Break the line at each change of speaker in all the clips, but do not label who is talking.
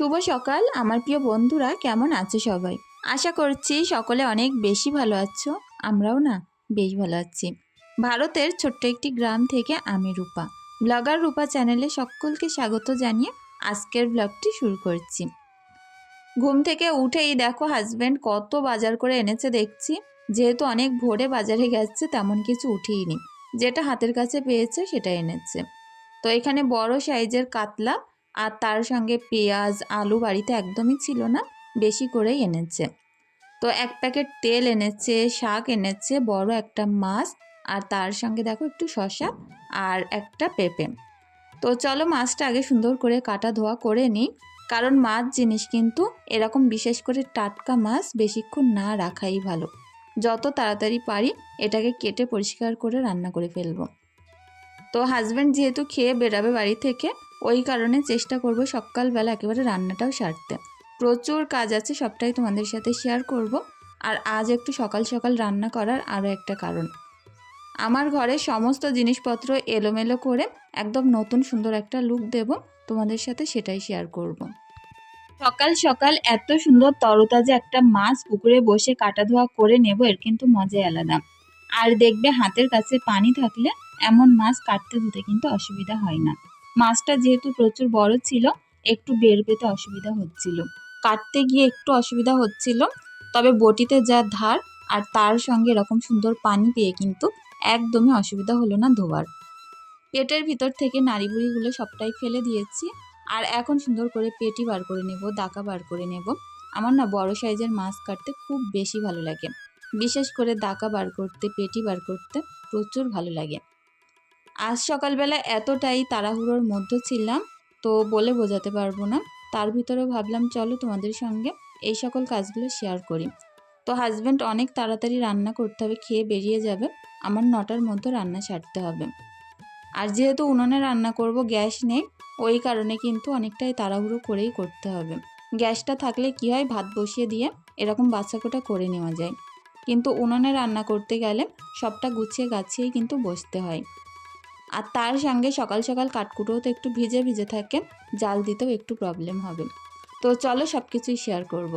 শুভ সকাল, আমার প্রিয় বন্ধুরা, কেমন আছো সবাই? আশা করছি সকলে অনেক বেশি ভালো আছো, আমরাও না বেশ ভালো আছি। ভারতের ছোট্ট একটি গ্রাম থেকে আমি রূপা। ব্লগার রূপা চ্যানেলে সকলকে স্বাগত জানিয়ে আজকের ব্লগটি শুরু করছি। ঘুম থেকে উঠেই দেখো হাজব্যান্ড কত বাজার করে এনেছে দেখছি, যেহেতু অনেক ভোরে বাজারে গেছে, তেমন কিছু উঠেইনি। যেটা হাতের কাছে পেয়েছে সেটা এনেছে। তো এখানে বড় সাইজের কাতলা আর তার সঙ্গে পেঁয়াজ, আলু বাড়িতে একদমই ছিল না, বেশি করেই এনেছে। তো এক প্যাকেট তেল এনেছে, শাক এনেছে, বড় একটা মাছ আর তার সঙ্গে দেখো একটু শশা আর একটা পেঁপে। তো চলো মাছটা আগে সুন্দর করে কাটা ধোয়া করে নিই, কারণ মাছ জিনিস কিন্তু এরকম বিশেষ করে টাটকা মাছ বেশিক্ষণ না রাখাই ভালো। যত তাড়াতাড়ি পারি এটাকে কেটে পরিষ্কার করে রান্না করে ফেলব। তো হাজব্যান্ড যেহেতু খেয়ে বেরাবে বাড়ি থেকে ওই কারণে চেষ্টা করব সকালবেলা একেবারে রান্নাটাও সারতে। প্রচুর কাজ আছে, সবটাই তোমাদের সাথে শেয়ার করব। আর আজ একটু সকাল সকাল রান্না করার আরও একটা কারণ। আমার ঘরে সমস্ত জিনিসপত্র এলোমেলো করে একদম নতুন সুন্দর একটা লুক দেব, তোমাদের সাথে সেটাই শেয়ার করব। সকাল সকাল এত সুন্দর তরতাজা একটা মাছ পুকুরে বসে কাটা ধোয়া করে নেব, এর কিন্তু মজাই আলাদা। আর দেখবে হাতের কাছে পানি থাকলে এমন মাছ কাটতে ধুতে কিন্তু অসুবিধা হয় না। মাছটা যেহেতু প্রচুর বড় ছিল, একটু বের পেতে অসুবিধা হচ্ছিল। কাটতে গিয়ে একটু অসুবিধা হচ্ছিল, তবে বটিতে যা ধার আর তার সঙ্গে এরকম সুন্দর পানি পেয়ে কিন্তু একদমই অসুবিধা হলো না ধোয়ার। পেটের ভিতর থেকে নাড়িবুড়িগুলো সবটাই ফেলে দিয়েছি, আর এখন সুন্দর করে পেটি বার করে নেব, দাকা বার করে নেব। আমার না বড় সাইজের মাছ কাটতে খুব বেশি ভালো লাগে। বিশেষ করে দাকা বার করতে, পেটি বার করতে প্রচুর ভালো লাগে। আজ সকালবেলা এতটাই তাড়াহুড়োর মধ্যে ছিলাম, তো বলে বোঝাতে পারব না। তার ভিতরেও ভাবলাম, চলো তোমাদের সঙ্গে এই সকল কাজগুলো শেয়ার করি। তো হাজব্যান্ড অনেক তাড়াতাড়ি রান্না করতে হবে, খেয়ে বেরিয়ে যাবে। আমার নটার মধ্যে রান্না সারতে হবে। আর যেহেতু উনুনে রান্না করব, গ্যাস নেই, ওই কারণে কিন্তু অনেকটাই তাড়াহুড়ো করেই করতে হবে। গ্যাসটা থাকলে কি হয়, ভাত বসিয়ে দিয়ে এরকম বাচ্চাকোটা করে নেওয়া যায়। কিন্তু উনুনে রান্না করতে গেলে সবটা গুছিয়ে গাছিয়েই কিন্তু বসতে হয়। আর তার সঙ্গে সকাল সকাল কাঠকুটোও তো একটু ভিজে ভিজে থাকে, জাল দিতেও একটু প্রবলেম হবে। তো চলো সব কিছুই শেয়ার করব।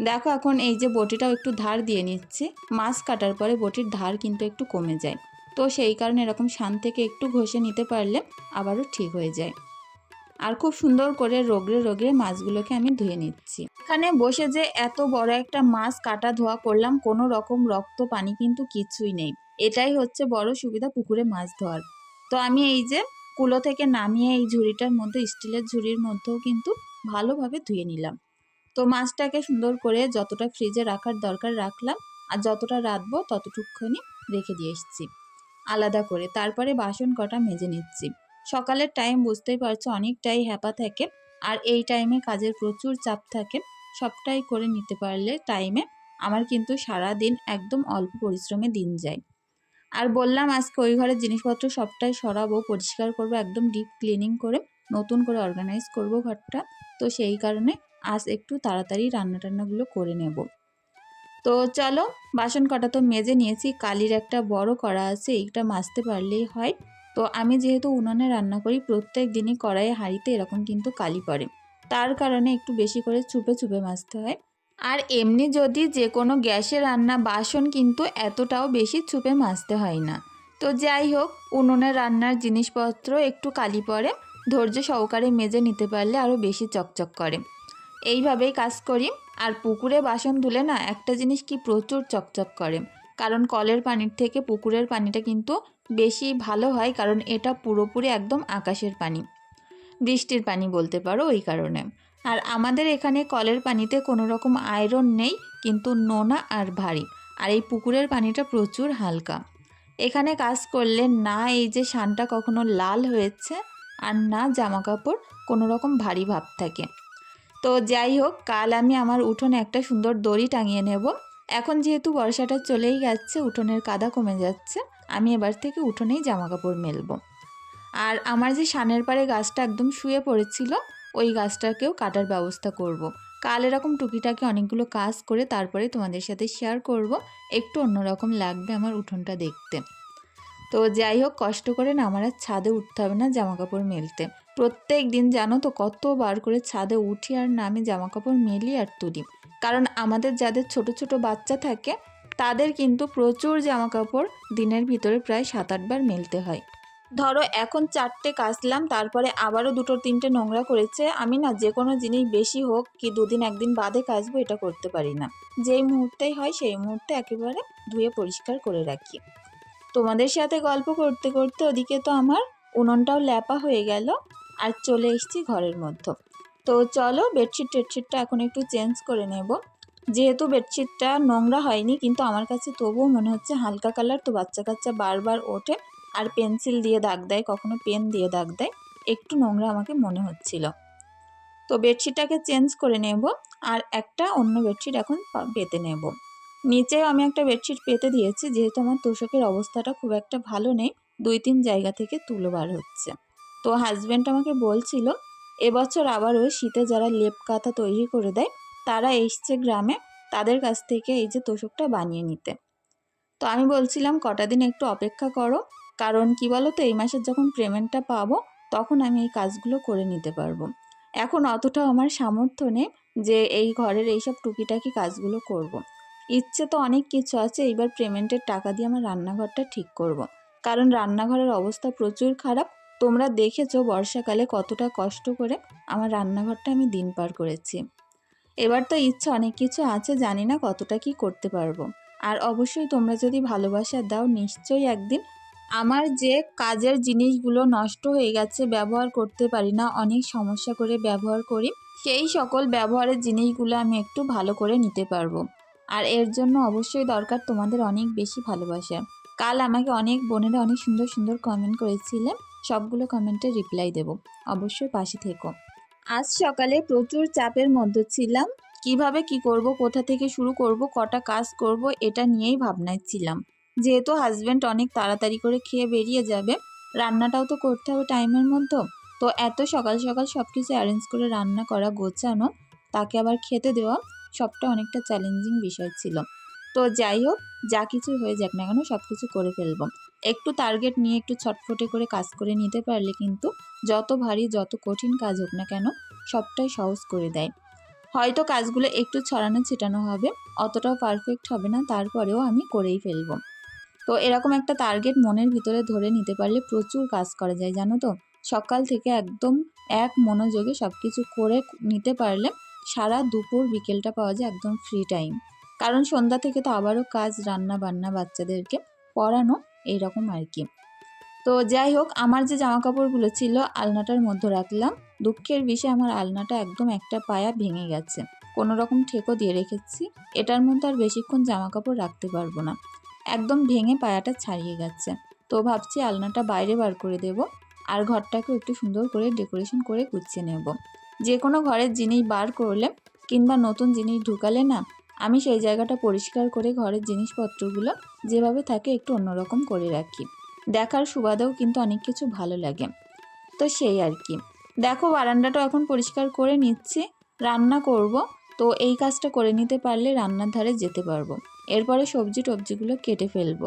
দেখো এখন এই যে বটিটাও একটু ধার দিয়ে নিচ্ছি, মাছ কাটার পরে বটির ধার কিন্তু একটু কমে যায়। তো সেই কারণে এরকম শান থেকে একটু ঘষে নিতে পারলে আবারও ঠিক হয়ে যায়। আর খুব সুন্দর করে রোগড়ে রোগড়ে মাছগুলোকে আমি ধুয়ে নিচ্ছি। এখানে বসে যে এত বড় একটা মাছ কাটা ধোয়া করলাম, কোনো রকম রক্ত পানি কিন্তু কিছুই নেই। এটাই হচ্ছে বড় সুবিধা পুকুরে মাছ ধোয়ার। তো আমি এই যে কুলো থেকে নামিয়ে এই ঝুড়িটার মধ্যে, স্টিলের ঝুড়ির মধ্যেও কিন্তু ভালোভাবে ধুয়ে নিলাম। তো মাছটাকে সুন্দর করে যতটা ফ্রিজে রাখার দরকার রাখলাম আর যতটা রাখব ততটুকুনি রেখে দিয়ে এসেছি। আলাদা করে তারপরে বাসন কটা মেজে নিচ্ছি। সকালের টাইম বুঝতেই পারছ অনেকটাই হ্যাপা থাকে আর এই টাইমে কাজের প্রচুর চাপ থাকে। সবটাই করে নিতে পারলে টাইমে আমার কিন্তু সারা দিন একদম অল্প পরিশ্রমে দিন যায়। আর বললাম, আজকে ওই ঘরের জিনিসপত্র সবটাই সরাবো, পরিষ্কার করব, একদম ডিপ ক্লিনিং করে নতুন করে অর্গানাইজ করব ঘরটা। তো সেই কারণে আজ একটু তাড়াতাড়ি রান্না টান্নাগুলো করে নেব। তো চলো, বাসন কটা তো মেজে নিয়েছি, কালির একটা বড় কড়া আছে, এইটা মাজতে পারলেই হয়। তো আমি যেহেতু উনুনে রান্না করি, প্রত্যেক দিনই কড়াইয়ে হাঁড়িতে এরকম কিন্তু কালি পড়ে। তার কারণে একটু বেশি করে চুপে চুপে মাজতে হয়। আর এমনি যদি যে কোনো গ্যাসে রান্না বাসন কিন্তু এতটাও বেশি চুপে মাজতে হয় না। তো যাই হোক, উনুনে রান্নার জিনিসপত্র একটু কালি পড়ে ধৈর্য সহকারে মেজে নিতে পারলে আরও বেশি চকচক করে। এইভাবেই কাজ করি। আর পুকুরে বাসন ধুলে না একটা জিনিস কি প্রচুর চকচক করে। কারণ কলের পানির থেকে পুকুরের পানিটা কিন্তু বেশি ভালো হয় কারণ এটা পুরোপুরি একদম আকাশের পানি। বৃষ্টির পানি বলতে পারো ওই কারণে। আর আমাদের এখানে কলের পানিতে কোনো রকম আয়রন নেই, কিন্তু নোনা আর ভারী। আর এই পুকুরের পানিটা প্রচুর হালকা। এখানে কাজ করলে না এই যে শানটা কখনো লাল হয়েছে আর না জামা কাপড় কোনো রকম ভারী ভাব থাকে। তো যাই হোক, কাল আমি আমার উঠোনে একটা সুন্দর দড়ি টাঙিয়ে নেব। এখন যেহেতু বর্ষাটা চলেই যাচ্ছে, উঠোনের কাদা কমে যাচ্ছে, আমি এবার থেকে উঠোনেই জামা কাপড় মেলবো। আর আমার যে সানের পাড়ে গাছটা একদম শুয়ে পড়েছিল ওই গাছটাকেও কাটার ব্যবস্থা করব। কাল এরকম টুকিটাকে অনেকগুলো কাজ করে তারপরে তোমাদের সাথে শেয়ার করব। একটু অন্যরকম লাগবে আমার উঠোনটা দেখতে। তো যাই হোক, কষ্ট করে না আমার আর ছাদে উঠতে হবে না জামা কাপড় মেলতে। প্রত্যেক দিন জানো তো কতবার করে ছাদে উঠি আর নামি জামা কাপড় মেলি আর তুলি। কারণ আমাদের যাদের ছোট ছোট বাচ্চা থাকে, তাদের কিন্তু প্রচুর জামা কাপড় দিনের ভিতরে প্রায় সাত আটবার মেলতে হয়। ধরো এখন চারটে কাচলাম, তারপরে আবারও দুটো তিনটে নোংরা করেছে, আমি না যে কোনো জিনিস বেশি হোক কি দুদিন একদিন বাদে কাচবো, এটা করতে পারি না। যেই মুহূর্তেই হয় সেই মুহূর্তে একেবারে ধুয়ে পরিষ্কার করে রাখি। তোমাদের সাথে গল্প করতে করতে ওদিকে তো আমার উনুনটাও ল্যাপা হয়ে গেল, আর চলে এসেছি ঘরের মধ্যে। তো চলো বেডশিট টেডশিটটা এখন একটু চেঞ্জ করে নেব। যেহেতু বেডশিটটা নোংরা হয়নি, কিন্তু আমার কাছে তবুও মনে হচ্ছে হালকা কালার, তো বাচ্চা কাচ্চা বারবার ওঠে। আর পেন্সিল দিয়ে দাগ দেয়, কখনো পেন দিয়ে দাগ দেয়, একটু নোংরা আমাকে মনে হচ্ছিল। তো বেডশিটটাকে চেঞ্জ করে নেব আর একটা অন্য বেডশিট এখন পেতে নেব। নিচেও আমি একটা বেডশিট পেতে দিয়েছি, যেহেতু আমার তোষকের অবস্থাটা খুব একটা ভালো নেই, দুই তিন জায়গা থেকে তুলো বার হচ্ছে। তো হাজব্যান্ড আমাকে বলছিল, এবছর আবার ওই শীতে যারা লেপ কাঁথা তৈরি করে দেয়, তারা এসছে গ্রামে, তাদের কাছ থেকে এই যে তোষকটা বানিয়ে নিতে। তো আমি বলছিলাম, কটা দিন একটু অপেক্ষা করো কারণ কি বলো তো এই মাসের যখন পেমেন্টটা পাবো, তখন আমি এই কাজগুলো করে নিতে পারব এখন অতটাও আমার সামর্থ্য নেই যে এই ঘরের এইসব টুকিটাকি কাজগুলো করব। ইচ্ছে তো অনেক কিছু আছে, এইবার পেমেন্টের টাকা দিয়ে আমার রান্নাঘরটা ঠিক করব। কারণ রান্নাঘরের অবস্থা প্রচুর খারাপ তোমরা দেখেছ বর্ষাকালে কতটা কষ্ট করে আমার রান্নাঘরটা আমি দিন পার করেছি এবার তো ইচ্ছা অনেক কিছু আছে, জানি না কতটা কি করতে পারব আর অবশ্যই তোমরা যদি ভালোবাসা দাও, নিশ্চয়ই একদিন আমার যে কাজের জিনিসগুলো নষ্ট হয়ে গেছে ব্যবহার করতে পারি না, অনেক সমস্যা করে ব্যবহার করি, সেই সকল ব্যবহারের জিনিসগুলো আমি একটু ভালো করে নিতে পারব। আর এর জন্য অবশ্যই দরকার তোমাদের অনেক বেশি ভালোবাসা। কাল আমাকে অনেক বোনেরা অনেক সুন্দর সুন্দর কমেন্ট করেছিলেন সবগুলো কমেন্টে রিপ্লাই দেব। অবশ্যই পাশে থেকো। আজ সকালে প্রচুর চাপের মধ্যে ছিলাম, কীভাবে কি করব, কোথা থেকে শুরু করব, কটা কাজ করব, এটা নিয়েই ভাবনায় ছিলাম। যেহেতু হাজব্যান্ড অনেক তাড়াতাড়ি করে খেয়ে বেরিয়ে যাবে, রান্নাটাও তো করতে হবে টাইমের মধ্যে। তো এত সকাল সকাল সব কিছু অ্যারেঞ্জ করে রান্না করা, গোছানো, তাকে আবার খেতে দেওয়া, সবটা অনেকটা চ্যালেঞ্জিং বিষয় ছিল। তো যাই হোক, যা কিছু হয়ে যাক না কেন সব কিছু করে ফেলব। একটু টার্গেট নিয়ে একটু ছটফটে করে কাজ করে নিতে পারলে কিন্তু যত ভারী, যত কঠিন কাজ হোক না কেন সবটাই সহজ করে দেয়। হয়তো কাজগুলো একটু ছড়ানো ছিটানো হবে, অতটাও পারফেক্ট হবে না, তারপরেও আমি করেই ফেলব। তো এরকম একটা টার্গেট মনের ভিতরে ধরে নিতে পারলে প্রচুর কাজ করা যায়, জানো তো? সকাল থেকে একদম এক মনোযোগে সব কিছু করে নিতে পারলে সারা দুপুর বিকেলটা পাওয়া যায় একদম ফ্রি টাইম কারণ সন্ধ্যা থেকে তো আবারও কাজ, রান্না বান্না বাচ্চাদেরকে পড়ানো এইরকম আর কি। তো যাই হোক, আমার যে জামা কাপড়গুলো ছিল আলনাটার মধ্যে রাখলাম। দুঃখের বিষয়ে, আমার আলনাটা একদম একটা পায়া ভেঙে গেছে। কোনো রকম ঠেকো দিয়ে রেখেছি। এটার মধ্যে আর বেশিক্ষণ জামা কাপড় রাখতে পারব না। একদম ভেঙে পায়াটা ছাড়িয়ে গেছে। তো ভাবছি আলনাটা বাইরে বার করে দেব আর ঘরটাকেও একটু সুন্দর করে ডেকোরেশন করে গুছিয়ে নেব। যে কোনো ঘরের জিনিস বার করলে কিংবা নতুন জিনিস ঢুকালে না, আমি সেই জায়গাটা পরিষ্কার করে ঘরের জিনিসপত্রগুলো যেভাবে থাকে একটু অন্যরকম করে রাখি। দেখার সুবাদেও কিন্তু অনেক কিছু ভালো লাগে। তো সেই আর কি। দেখো বারান্দাটাও এখন পরিষ্কার করে নিচ্ছি। রান্না করব। তো এই কাজটা করে নিতে পারলে রান্নার ধারে যেতে পারব। এরপরে সবজি টবজিগুলো কেটে ফেলব।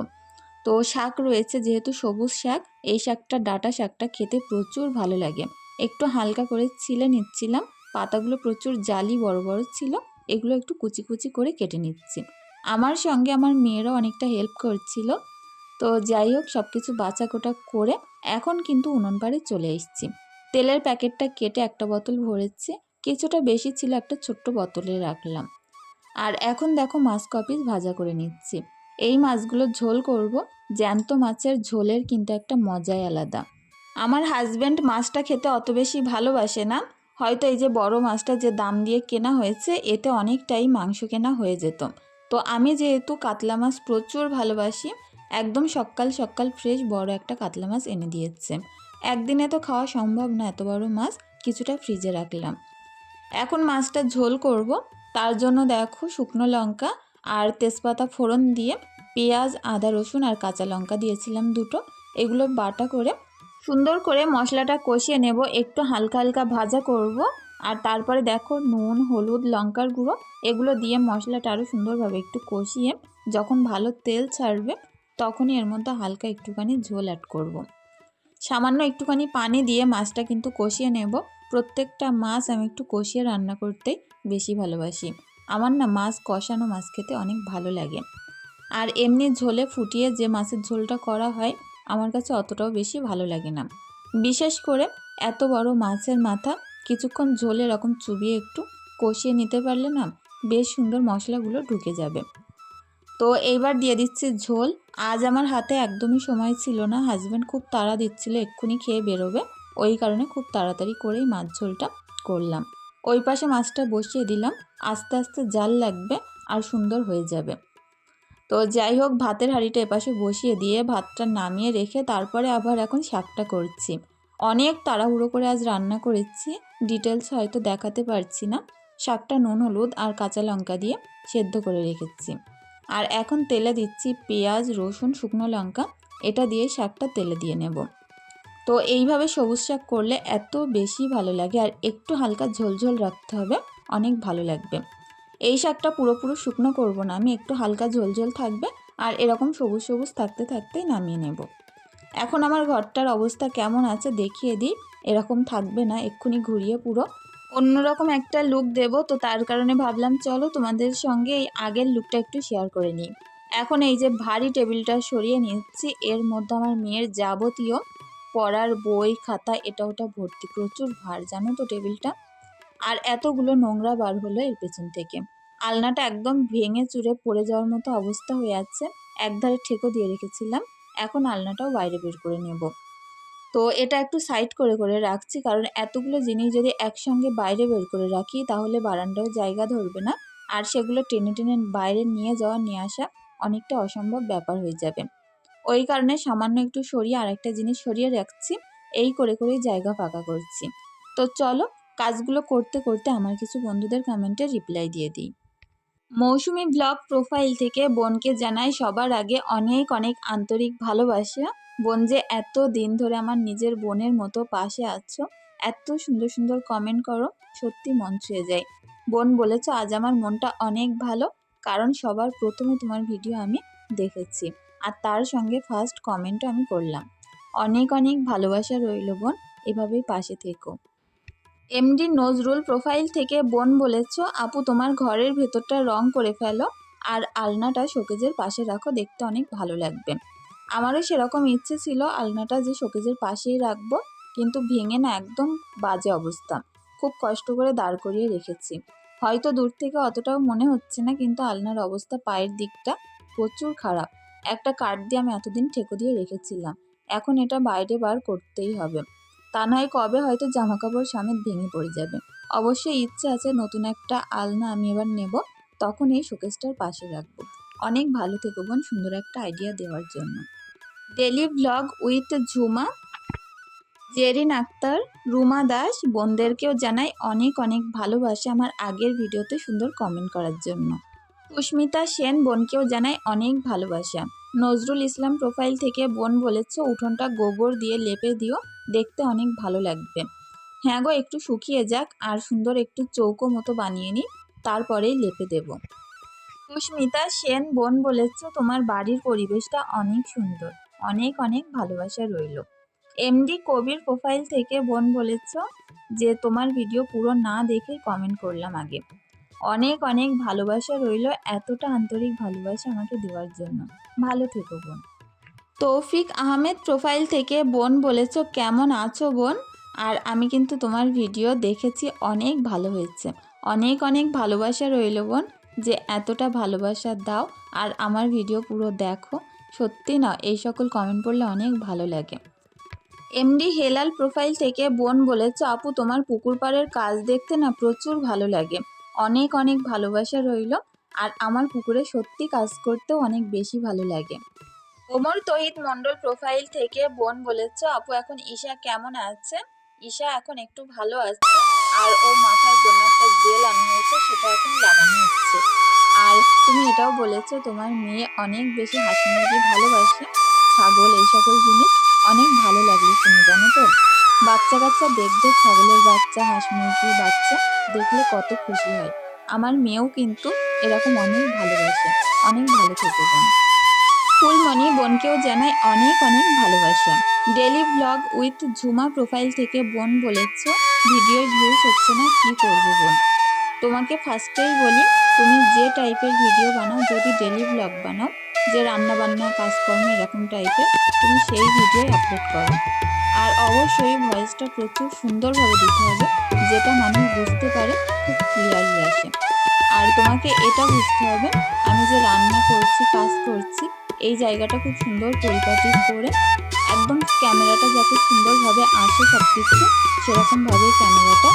তো শাক রয়েছে, যেহেতু সবুজ শাক, এই শাকটা, ডাটা শাকটা খেতে প্রচুর ভালো লাগে। একটু হালকা করে ছিলে নিচ্ছিলাম, পাতাগুলো প্রচুর জালি বড় বড় ছিল, এগুলো একটু কুচি কুচি করে কেটে নিচ্ছি। আমার সঙ্গে আমার মেয়েরাও অনেকটা হেল্প করছিল। তো যাই হোক সব কিছু বাছাকোটা করে এখন কিন্তু উনুন পাড়ে চলে এসেছি। তেলের প্যাকেটটা কেটে একটা বোতল ভরেছি, কিছুটা বেশি ছিল একটা ছোট্ট বোতলে রাখলাম। আর এখন দেখো মাছ কপিস ভাজা করে নিচ্ছি। এই মাছগুলো ঝোল করব। জ্যান্ত মাছের ঝোলের কিন্তু একটা মজাই আলাদা। আমার হাজব্যান্ড মাছটা খেতে অত বেশি ভালোবাসে না। হয়তো এই যে বড় মাছটা যে দাম দিয়ে কেনা হয়েছে, এতে অনেকটাই মাংস কেনা হয়ে যেত। তো আমি যেহেতু কাতলা মাছ প্রচুর ভালোবাসি, একদম সকাল সকাল ফ্রেশ বড় একটা কাতলা মাছ এনে দিয়েছে। একদিনে তো খাওয়া সম্ভব না এত বড় মাছ, কিছুটা ফ্রিজে রাখলাম। এখন মাছটা ঝোল করব। তার জন্য দেখো শুকনো লঙ্কা আর তেজপাতা ফোড়ন দিয়ে পেঁয়াজ, আদা, রসুন আর কাঁচা লঙ্কা দিয়েছিলাম দুটো। এগুলো বাটা করে সুন্দর করে মশলাটা কষিয়ে নেব। একটু হালকা হালকা ভাজা করব। আর তারপরে দেখো নুন, হলুদ, লঙ্কার গুঁড়ো এগুলো দিয়ে মশলাটা আরও সুন্দরভাবে একটু কষিয়ে যখন ভালো তেল ছাড়বে তখনই এর মধ্যে হালকা একটুখানি ঝোল অ্যাড করব। সামান্য একটুখানি পানি দিয়ে মাছটা কিন্তু কষিয়ে নেব। প্রত্যেকটা মাছ আমি একটু কষিয়ে রান্না করতে বেশি ভালোবাসি। আমার না মাছ কষানো মাছ খেতে অনেক ভালো লাগে। আর এমনি ঝোলে ফুটিয়ে যে মাছের ঝোলটা করা হয়, আমার কাছে অতটাও বেশি ভালো লাগে না। বিশেষ করে এত বড় মাছের মাথা, কিছুক্ষণ ঝোলে এরকম চুবিয়ে একটু কষিয়ে নিতে পারলে না বেশ সুন্দর মশলাগুলো ঢুকে যাবে। তো এইবার দিয়ে দিচ্ছি ঝোল। আজ আমার হাতে একদমই সময় ছিল না। হাজব্যান্ড খুব তাড়া দিচ্ছিল এক্ষুনি খেয়ে বেরোবে। ওই কারণে খুব তাড়াতাড়ি করেই মাছ ঝোলটা করলাম। ওই পাশে মাছটা বসিয়ে দিলাম। আস্তে আস্তে জাল লাগবে আর সুন্দর হয়ে যাবে। তো যাই হোক, ভাতের হাঁড়িটা এপাশে বসিয়ে দিয়ে ভাতটা নামিয়ে রেখে তারপরে আবার এখন শাকটা করছি। অনেক তাড়াহুড়ো করে আজ রান্না করেছি। ডিটেলস হয়তো দেখাতে পারছি না। শাকটা নুন, হলুদ আর কাঁচা লঙ্কা দিয়ে সেদ্ধ করে রেখেছি। আর এখন তেলে দিচ্ছি পেঁয়াজ, রসুন, শুকনো লঙ্কা। এটা দিয়ে শাকটা তেলে দিয়ে নেব। তো এইভাবে সবুজ শাক করলে এত বেশি ভালো লাগে আর একটু হালকা ঝোলঝোল রাখতে হবে, অনেক ভালো লাগবে। এই শাকটা পুরোপুরো শুকনো করব না আমি, একটু হালকা ঝোলঝোল থাকবে আর এরকম সবুজ সবুজ থাকতে থাকতেই নামিয়ে নেব। এখন আমার ঘরটার অবস্থা কেমন আছে দেখিয়ে দিই, এরকম থাকবে না, এক্ষুনি ঘুরিয়ে পুরো অন্যরকম একটা লুক দেব, তো তার কারণে ভাবলাম চলো তোমাদের সঙ্গে এই আগের লুকটা একটু শেয়ার করে নিই। এখন এই যে ভারী টেবিলটা সরিয়ে নিচ্ছি, এর মধ্যে আমার মেয়ের যাবতীয় পড়ার বই, খাতা, এটা ওটা ভর্তি, প্রচুর ভার, জানো তো টেবিলটা আর এতগুলো নোংরা বার হলো এর পেছন থেকে। আলনাটা একদম ভেঙে চুরে পড়ে যাওয়ার মতো অবস্থা হয়ে আছে, একধারে ঠেকো দিয়ে রেখেছিলাম, এখন আলনাটাও বাইরে বের করে নেব। তো এটা একটু সাইড করে করে রাখছি। কারণ এতগুলো জিনিস যদি একসঙ্গে বাইরে বের করে রাখি, তাহলে বারান্দাও জায়গা ধরবে না। আর সেগুলো টেনে টেনে বাইরে নিয়ে যাওয়া, নিয়ে আসা অনেকটা অসম্ভব ব্যাপার হয়ে যাবে। ওই কারণে সামান্য একটু সরিয়ে আরেকটা জিনিস সরিয়ে রাখছি। এই করে, করেই জায়গা ফাঁকা করছি। তো চলো, কাজগুলো করতে করতে আমার কিছু বন্ধুদের কমেন্টে রিপ্লাই দিয়ে দিই। মৌসুমি ব্লগ প্রোফাইল থেকে বোনকে জানাই, সবার আগে অনেক অনেক আন্তরিক ভালোবাসা। বোন যে এত দিন ধরে আমার নিজের বোনের মতো পাশে আছো, এত সুন্দর সুন্দর কমেন্ট করো, সত্যি মন ছুঁয়ে যায়। বোন বলেছ, আজ আমার মনটা অনেক ভালো, কারণ সবার প্রথমে তোমার ভিডিও আমি দেখেছি, আর তার সঙ্গে ফার্স্ট কমেন্টও আমি করলাম। অনেক অনেক ভালোবাসা রইল বোন, এভাবেই পাশে থেকো। এমডি নজরুল প্রোফাইল থেকে বোন বলেছ, আপু, তোমার ঘরের ভেতরটা রং করে ফেলো আর আলনাটা শোকেজের পাশে রাখো, দেখতে অনেক ভালো লাগবে। আমারও সেরকম ইচ্ছে ছিল আলনাটা যে শোকেজের পাশেই রাখব, কিন্তু ভেঙে না একদম বাজে অবস্থা। খুব কষ্ট করে দাঁড় করিয়ে রেখেছি। হয়তো দূর থেকে অতটাও মনে হচ্ছে না, কিন্তু আলনার অবস্থা পায়ের দিকটা প্রচুর খারাপ। একটা কাঠ দিয়ে আমি এতদিন ঠেকো দিয়ে রেখেছিলাম। এখন এটা বাইরে বার করতেই হবে। তা নয় কবে হয়তো জামা কাপড় সামেত ভেঙে পড়ে যাবে। অবশ্যই ইচ্ছে আছে নতুন একটা আলনা আমি এবার নেব, তখন এই শোকেসটার পাশে রাখব। অনেক ভালো থেকো বোন, সুন্দর একটা আইডিয়া দেওয়ার জন্য। Daily blog with Jhuma Jerin Akter Ruma Das বোনদেরকেও জানাই অনেক অনেক ভালোবাসে আমার আগের ভিডিওতে সুন্দর কমেন্ট করার জন্য। সুস্মিতা সেন, বোনকেও জানাই অনেক ভালোবাসা। নজরুল ইসলাম প্রোফাইল থেকে বোন বলেছ, উঠোনটা গোবর দিয়ে লেপে দিও, দেখতে অনেক ভালো লাগবে। হ্যাঁ গো, একটু শুকিয়ে যাক, আর সুন্দর একটু চৌকো মতো বানিয়ে নিই, তারপরেই লেপে দেব। সুস্মিতা সেন বোন বলেছ, তোমার বাড়ির পরিবেশটা অনেক সুন্দর, অনেক অনেক ভালোবাসা রইল। এমডি কবির প্রোফাইল থেকে বোন বলেছ, যে তোমার ভিডিও পুরো না দেখে কমেন্ট করলাম আগে। অনেক অনেক ভালোবাসা রইল, এতটা আন্তরিক ভালোবাসা আমাকে দেওয়ার জন্য। ভালো থেকো বোন। তৌফিক আহমেদ প্রোফাইল থেকে বোন বলেছ, কেমন আছো বোন? আর আমি কিন্তু তোমার ভিডিও দেখেছি, অনেক ভালো হয়েছে। অনেক অনেক ভালোবাসা রইল বোন, যে এতটা ভালোবাসা দাও। আর আমার ভিডিও পুরো দেখো। সত্যি না, এই সকল কমেন্ট পড়লে অনেক ভালো লাগে। এমডি হেলাল প্রোফাইল থেকে বোন বলেছ, আপু, তোমার পুকুর পাড়ের কাজ দেখতে না প্রচুর ভালো লাগে। অনেক অনেক ভালোবাসা রইল আর আমার পুকুরে সত্যি কাজ করতেও অনেক বেশি ভালো লাগে। ওমর তহিদ মণ্ডল প্রোফাইল থেকে বোন বলেছে, আপু, এখন ঈশা কেমন আছে? ঈশা এখন একটু ভালো আছে আর ওর মাথার জন্য একটা জেল আনা হয়েছে, সেটা এখন লাগানো হচ্ছে। আর তুমি এটাও বলেছ, তোমার মেয়ে অনেক বেশি হাসি মুরগি ভালোবাসে, ছাগল, এই সকল জিনিস অনেক ভালো লাগে শুনে, জানো তো? বাচ্চা কাচ্চা দেখবে, ছাগলের বাচ্চা, হাঁস মুরগির বাচ্চা। দেখলে কত খুশি হয়। আমার মেয়েও কিন্তু এরকম অনেক ভালোবাসে, অনেক ভালো থেকে বোন ফুলমণি বোনকেও জানায় অনেক অনেক ভালোবাসা। Daily blog with Jhuma profile থেকে বোন বলেছ, ভিডিও ভিউজ হচ্ছে না, কি করব বোন? তোমাকে ফার্স্টেই বলি, তুমি যে টাইপের ভিডিও বানাও, যদি ডেলি ব্লগ বানাও, যে রান্না বান্না কাজকর্ম এরকম টাইপের তুমি সেই ভিডিও আপলোড করো। আর অবশ্যই ভয়েসটা প্রচুর সুন্দরভাবে দিতে হবে। যেটা মানুষ বুঝতে পারে, খুব ক্লিয়ারলি আসে আর তোমাকে এটা বুঝতে হবে, আমি যে রান্না করছি, কাজ করছি, এই জায়গাটা খুব সুন্দর পরিপাটি করে, একদম ক্যামেরাটা যাতে সুন্দরভাবে আসে সব কিছু সেরকমভাবে ক্যামেরাটা,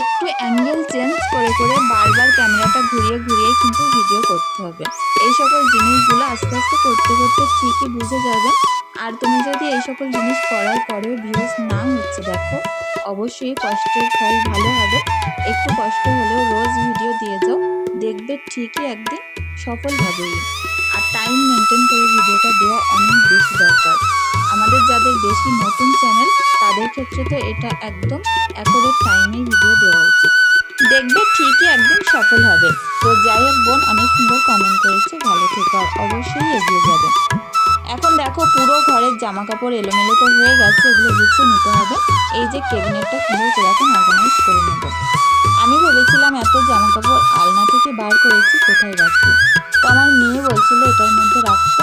একটু অ্যাঙ্গেল চেঞ্জ করে করে বারবার ক্যামেরাটা ঘুরিয়ে ঘুরিয়ে কিন্তু ভিডিও করতে হবে। এই সকল জিনিসগুলো আস্তে আস্তে করতে করতে ঠিকই বুঝে যাবে। আর তুমি যদি এই সকল জিনিস করার পরেও ভিউজ না হচ্ছে দেখো অবশ্যই কষ্টের ফল ভালো হবে। একটু কষ্ট হলেও রোজ ভিডিও দিয়ে যাও। দেখবে ঠিকই একদিন সফল হবেই। আর টাইম মেনটেন করে ভিডিওটা দেওয়া অনেক বেশি দরকার। আমাদের যাদের বেশি নতুন চ্যানেল তাদের ক্ষেত্রে তো এটা একদম অ্যাকোরেট টাইমে ভিডিও দেওয়া উচিত। দেখবে ঠিকই একদিন সফল হবে। তো যাই হোক বোন, অনেক সুন্দর কমেন্ট করেছে। ভালো থেকে অবশ্যই এগিয়ে যাবে। এখন দেখো পুরো ঘরের জামা কাপড় এলোমেলো তো হয়ে গেছে, এগুলো গুছিয়ে নিতে হবে। এই যে কেবিনেটটা সুন্দর করে এখন অর্গানাইজ করে নেব। আমি ভেবেছিলাম এত জামা কাপড় আলনা থেকে বার করেছি, কোথায় রাখছি তো আমার মেয়ে বলছিল এটার মধ্যে রাখতে।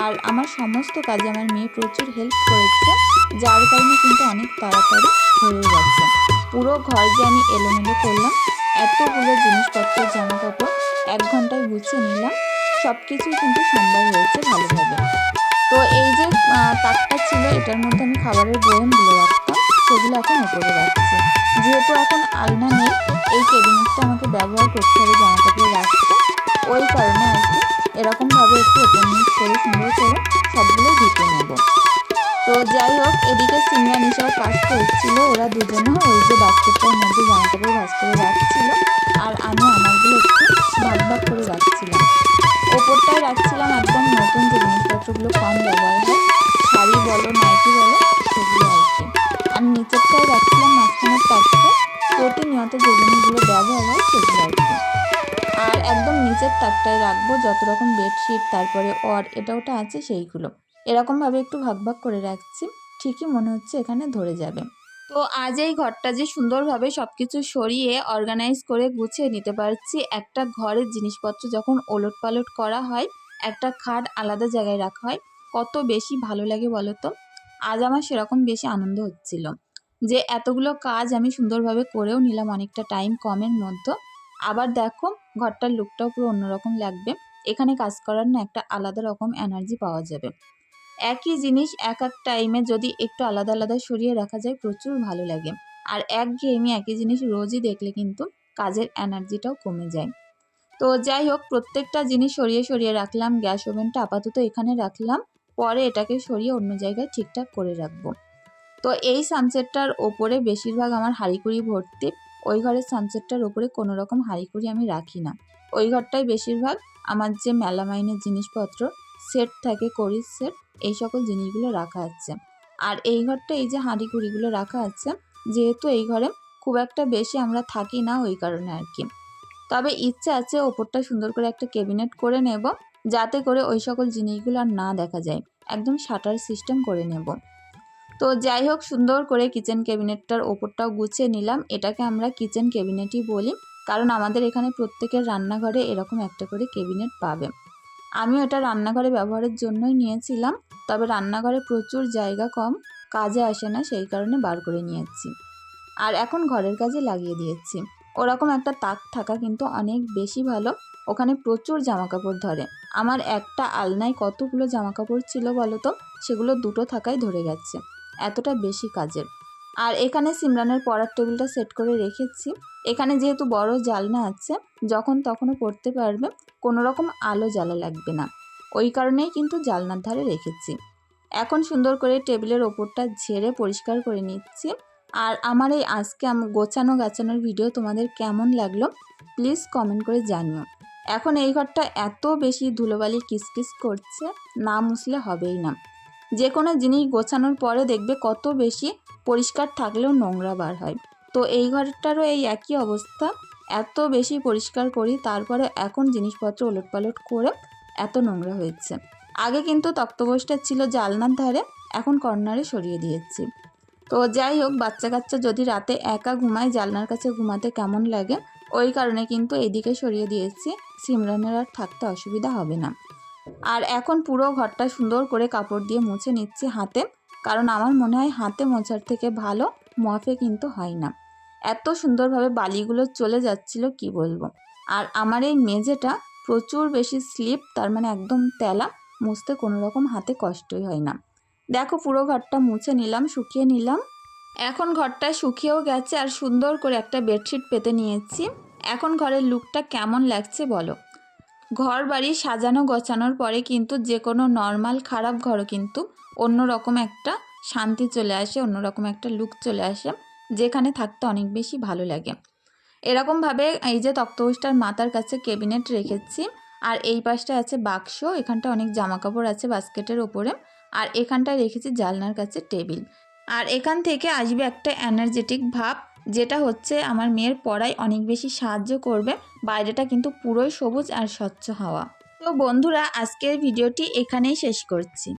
আর আমার সমস্ত কাজে আমার মেয়ে প্রচুর হেল্প করেছে, যার কারণে কিন্তু অনেক তাড়াতাড়ি হয়ে যাচ্ছে পুরো ঘর যে আমি এলোমেলো করলাম, এতগুলো জিনিসপত্র জামা কাপড় এক ঘন্টায় গুছিয়ে নিলাম সব কিছুই কিন্তু সম্ভব হয়েছে ভালোভাবে। তো এই যে তাকটা ছিল, এটার মধ্যে আমি খাবারের বয়মগুলো রাখতাম, সেগুলো এখন উপরে রাখছি। যেহেতু এখন আলনা নেই, এই কেবিনেটটা আমাকে ব্যবহার করতে হবে জামা কাপড় রাখতে। ওই কারণে আর কি, এরকমভাবে একটু ওপেন করে সুন্দর করে সবগুলো ঢুকে নেব। তো যাই হোক, এদিকে সিমরা নিশাও কাজ করছিল, ওরা দুজনে ওই যে বাস্কেটটার মধ্যে জামা কাপড় ভাজ করে রাখছিল, আর আমি আমারগুলো একটু ভাগ ভাগ করে রাখছিলাম। ওপরটায় রাখছিলাম একদম নতুন যে জিনিসপত্রগুলো কম ব্যবহার হয়, শাড়ি বলো নাইটি বলো, সেগুলো আর কি। আর নিচেরটায় রাখছিলাম মাঝখানের তাকটা প্রতিনিয়ত যে জিনিসগুলো ব্যবহার হয় সেগুলো আর কি। আর একদম নিচের তাকটায় রাখব, যত রকম বেডশিট, তারপরে অর, এটা ওটা আছে সেইগুলো। এরকমভাবে একটু ভাগ ভাগ করে রাখছি, ঠিকই মনে হচ্ছে এখানে ধরে যাবে। তো আজ এই ঘরটা যে সুন্দরভাবে সব কিছু সরিয়ে অর্গানাইজ করে গুছিয়ে নিতে পারছি, একটা ঘরের জিনিসপত্র যখন ওলট পালট করা হয়, একটা খাট আলাদা জায়গায় রাখা হয়, কত বেশি ভালো লাগে বলো তো আজ আমার সেরকম বেশি আনন্দ হচ্ছিল। যে এতগুলো কাজ আমি সুন্দরভাবে করেও নিলাম, অনেকটা টাইম কমের মধ্যে। আবার দেখো, ঘরটার লুকটাও পুরো অন্যরকম লাগবে। এখানে কাজ করার না একটা আলাদা রকম এনার্জি পাওয়া যাবে। একই জিনিস এক এক টাইমে যদি একটু আলাদা আলাদা সরিয়ে রাখা যায়, প্রচুর ভালো লাগে। আর এক গেমে একই জিনিস রোজই দেখলে কিন্তু কাজের এনার্জিটাও কমে যায়। তো যাই হোক, প্রত্যেকটা জিনিস সরিয়ে সরিয়ে রাখলাম, গ্যাস ওভেনটা আপাতত এখানে রাখলাম। পরে এটাকে সরিয়ে অন্য জায়গায় ঠিকঠাক করে রাখব। তো এই সানসেটটার ওপরে বেশিরভাগ আমার হাঁড়িকুড়ি ভর্তি। ওই ঘরের সানসেটটার ওপরে কোনো রকম হাঁড়িকুড়ি আমি রাখি না। ওই ঘরটাই বেশিরভাগ আমার যে মেলামাইনের জিনিসপত্র সেট থাকে করির সেট এই সকল জিনিসগুলো রাখা আছে। আর এই ঘরটা এই যে হাঁড়ি কুড়িগুলো রাখা আছে, যেহেতু এই ঘরে খুব একটা বেশি আমরা থাকি না ওই কারণে আর কি। তবে ইচ্ছে আছে ওপরটা সুন্দর করে একটা ক্যাবিনেট করে নেব, যাতে করে ওই সকল জিনিসগুলো আর না দেখা যায়। একদম শাটার সিস্টেম করে নেব। তো যাই হোক, সুন্দর করে কিচেন ক্যাবিনেটটার ওপরটাও গুছিয়ে নিলাম। এটাকে আমরা কিচেন ক্যাবিনেটই বলি, কারণ আমাদের এখানে প্রত্যেকের রান্নাঘরে এরকম একটা করে ক্যাবিনেট পাবে। আমিও এটা রান্নাঘরে ব্যবহারের জন্যই নিয়েছিলাম, তবে রান্নাঘরে প্রচুর জায়গা কম, কাজে আসে না, সেই কারণে বার করে নিয়েছি। আর এখন ঘরের কাজে লাগিয়ে দিয়েছি। ওরকম একটা তাক থাকা কিন্তু অনেক বেশি ভালো, ওখানে প্রচুর জামা কাপড় ধরে। আমার একটা আলনায় কতগুলো জামা কাপড় ছিল বলো তো? সেগুলো দুটো থাকায় ধরে গেছে। এতটা বেশি কাজের। আর এখানে সিমরানের পড়ার টেবিলটা সেট করে রেখেছি। এখানে যেহেতু বড় জালনা আছে, যখন তখনও পড়তে পারবে কোনো রকম আলো জ্বালা লাগবে না। ওই কারণেই কিন্তু জালনার ধারে রেখেছি। এখন সুন্দর করে টেবিলের ওপরটা ঝেড়ে পরিষ্কার করে নিচ্ছি। আর আমার এই আজকে গোছানো গাছানোর ভিডিও তোমাদের কেমন লাগল, প্লিজ কমেন্ট করে জানিও। এখন এই ঘরটা এত বেশি ধুলোবালি কিসকিস করছে, না মুছলে হবেই না। যে কোনো জিনিস গোছানোর পরে দেখবে কত বেশি পরিষ্কার থাকলেও নোংরা বার হয়। তো এই ঘরটারও এই একই অবস্থা। এত বেশি পরিষ্কার করি, তারপরে এখন জিনিসপত্র ওলটপালট করে এত নোংরা হয়েছে। আগে কিন্তু তক্তপোষটা ছিল জালনার ধারে, এখন কর্নারে সরিয়ে দিয়েছি। তো যাই হোক বাচ্চা কাচ্চা যদি রাতে একা ঘুমায়, জালনার কাছে ঘুমাতে কেমন লাগে? ওই কারণে কিন্তু এইদিকে সরিয়ে দিয়েছি। সিমরানের আর থাকতে অসুবিধা হবে না। আর এখন পুরো ঘরটা সুন্দর করে কাপড় দিয়ে মুছে নিচ্ছি হাতে, কারণ আমার মনে হয় হাতে মোছার থেকে ভালো মফে কিন্তু হয় না। এত সুন্দরভাবে বালিগুলো চলে যাচ্ছিল, কি বলব? আর আমার এই মেঝেটা প্রচুর বেশি স্লিপ, তার মানে একদম তেলা, মুছতে কোনো রকম হাতে কষ্টই হয় না। দেখো পুরো ঘরটা মুছে নিলাম, শুকিয়ে নিলাম। এখন ঘরটা শুকিয়েও গেছে আর সুন্দর করে একটা বেডশিট পেতে নিয়েছি। এখন ঘরের লুকটা কেমন লাগছে বলো? ঘর বাড়ি সাজানো গোছানোর পরে কিন্তু যে কোনো নর্মাল খারাপ ঘরও কিন্তু অন্যরকম একটা শান্তি চলে আসে, অন্যরকম একটা লুক চলে আসে, যেখানে থাকতে অনেক বেশি ভালো লাগে। এরকমভাবে এই যে তক্তপোষটার মাথার কাছে ক্যাবিনেট রেখেছি, আর এই পাশটা আছে বাক্স, এখানটা অনেক জামা কাপড় আছে বাস্কেটের ওপরে, আর এখানটায় রেখেছি জালনার কাছে টেবিল। আর এখান থেকে আসবে একটা এনার্জেটিক ভাব যেটা হচ্ছে আমার মেয়ের পড়ায় অনেক বেশি সাহায্য করবে, বাইরেটা কিন্তু পুরোই সবুজ আর স্বচ্ছ হাওয়া। তো বন্ধুরা, আজকের ভিডিওটি এখানেই শেষ করছি।